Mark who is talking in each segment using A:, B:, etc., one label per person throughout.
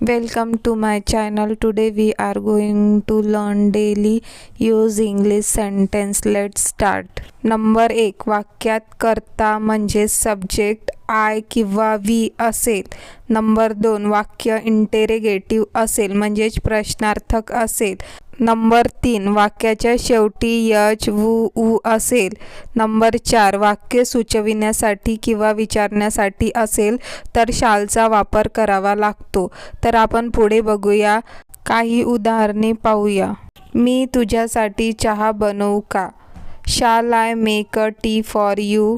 A: Welcome to my channel. Today we are going to learn daily use English sentence. Let's start. Number एक वाक्यात कर्ता म्हणजे subject I किंवा we असेल number दोन वाक्य इंटेरेगेटिव्ह असेल म्हणजेच प्रश्नार्थक असेल नंबर तीन वाक्याच्या शेवटी यच वू ऊ असेल. नंबर चार वाक्य सुचविण्यासाठी किंवा विचारण्यासाठी असेल तर शालचा वापर करावा लागतो. तर आपण पुढे बघूया. काही उदाहरणे पाहूया. मी तुझ्यासाठी चहा बनवू का? Shall I make a tea for you.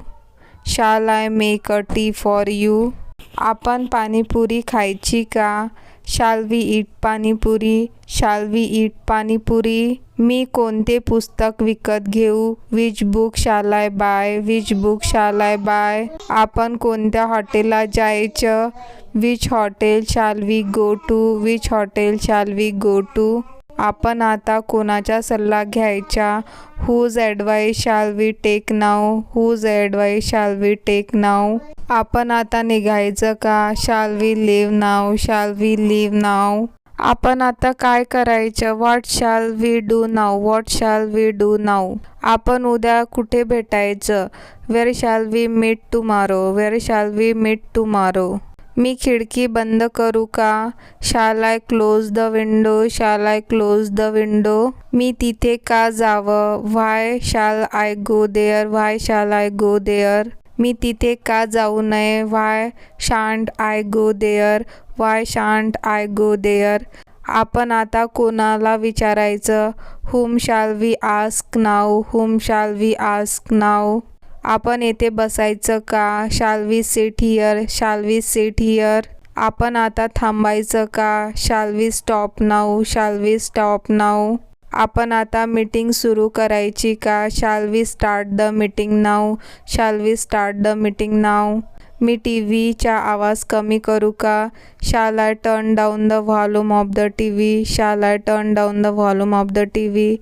A: Shall I make a tea for you. आपण पाणीपुरी खायची का? शाल वी ईट पाणीपुरी शाल वी ईट पाणीपुरी. मी कोणते पुस्तक विकत घेऊ? Which book shall I buy which book shall I buy आपण कोणत्या हॉटेलला जायचं? Which hotel shall we go to which hotel shall we go to आपण आता कोणाचा सल्ला घ्यायचा whose advice shall we take now whose advice shall we take now आपण आता निघायचं का? Shall we live now shall we live नाव आपण आता काय करायचं? What shall we do now what shall we do now आपण उद्या कुठे भेटायचं? Where shall we meet tomorrow where shall we meet tomorrow मी खिडकी बंद करू का? Shall I close the window shall I close the window मी तिथे का जावं? व्हाय शाल आय गो देअर व्हाय शाल आय गो देअर मी तिथे का जाऊ नये? Why shan't I go there why shan't I go there आपण आता कोणाला विचारायचं? हुम shall we ask now hmm shall we ask नाव आपण येथे बसायचं का? Shall we sit here shall we sit here आपण आता थांबायचं का? Shall we stop now shall we stop now आपण आता मीटिंग सुरू करायची का? Shall we start the meeting now shall we start the meeting now me T व्हीचा आवाज कमी करू का? Shall I turn down the volume of the T V shall I turn down the volume of the T V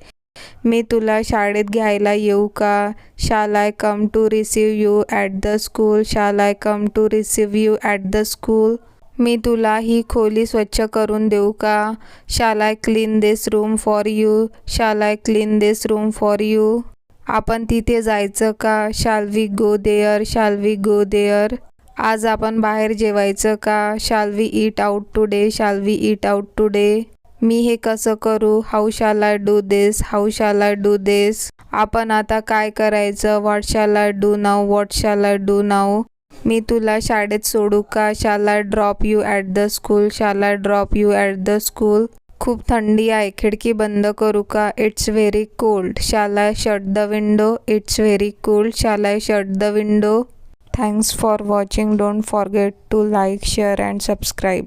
A: मी तुला शाळेत घ्यायला येऊ का? Shall I come to receive you at the school. Shall I come to receive you at the school. मी तुला ही खोली स्वच्छ करून देऊ का? Shall I clean this room for you. Shall I clean this room for you. आपण तिथे जायचं का? Shall we go there shall we go there. आज आपण बाहेर जेवायचं का? Shall we eat out today shall we eat out today. मी हे कसं करू? How shall I do this? How shall I do this? आपण आता काय करायचं? What shall I do now what shall I do now मी तुला शाळेत सोडू का? Shall I drop you at the school. Shall I drop you at the school. खूप थंडी आहे. खिडकी बंद करू का? It's very cold. Shall I shut the window. It's very cold. Shall I shut the window. Thanks for watching. Don't forget to like share and subscribe.